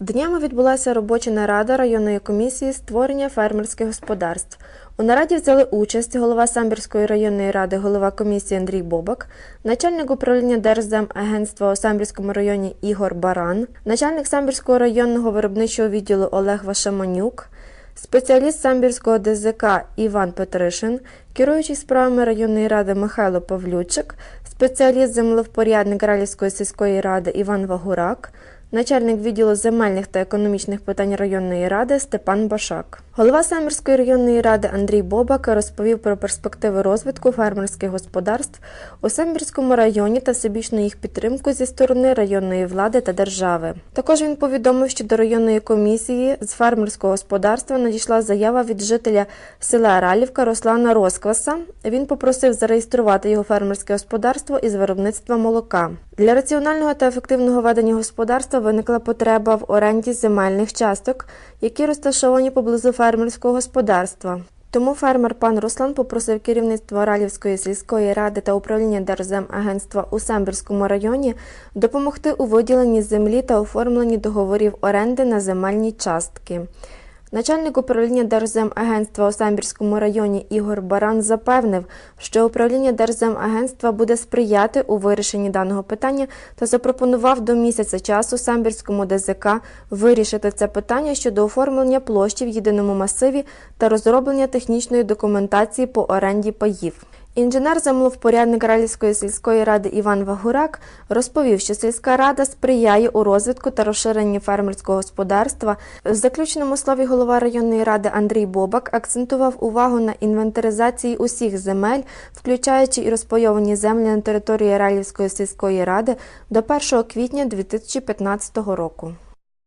Днями відбулася робоча нарада районної комісії створення фермерських господарств. У нараді взяли участь голова Самбірської районної ради, голова комісії Андрій Бобак, начальник управління Держземагентства у Самбірському районі Ігор Баран, начальник Самбірського районного виробничого відділу Олег Вашаманюк, спеціаліст Самбірського ДЗК Іван Петришин, керуючий справами районної ради Михайло Павлючик, спеціаліст землевпорядник Ралівської сільської ради Іван Вагурак, начальник відділу земельних та економічних питань районної ради Степан Башак. Голова Самірської районної ради Андрій Бобак розповів про перспективи розвитку фермерських господарств у Самбірському районі та всебічну їх підтримку зі сторони районної влади та держави. Також він повідомив, що до районної комісії з фермерського господарства надійшла заява від жителя села Ралівка Руслана Роскваса. Він попросив зареєструвати його фермерське господарство із виробництва молока. Для раціонального та ефективного ведення господарства виникла потреба в оренді земельних часток, які розташовані поблизу фермерського господарства. Тому фермер пан Руслан попросив керівництво Ралівської сільської ради та управління Держземагентства у Сембірському районі допомогти у виділенні землі та оформленні договорів оренди на земельні частки. Начальник управління Держземагентства у Самбірському районі Ігор Баран запевнив, що управління Держземагентства буде сприяти у вирішенні даного питання та запропонував до місяця часу Самбірському ДЗК вирішити це питання щодо оформлення площі в єдиному масиві та розроблення технічної документації по оренді паїв. Інженер-землевпорядник Ралівської сільської ради Іван Вагурак розповів, що сільська рада сприяє у розвитку та розширенні фермерського господарства. В заключному слові голова районної ради Андрій Бобак акцентував увагу на інвентаризації усіх земель, включаючи і розпайовані землі на території Ралівської сільської ради до 1 квітня 2015 року.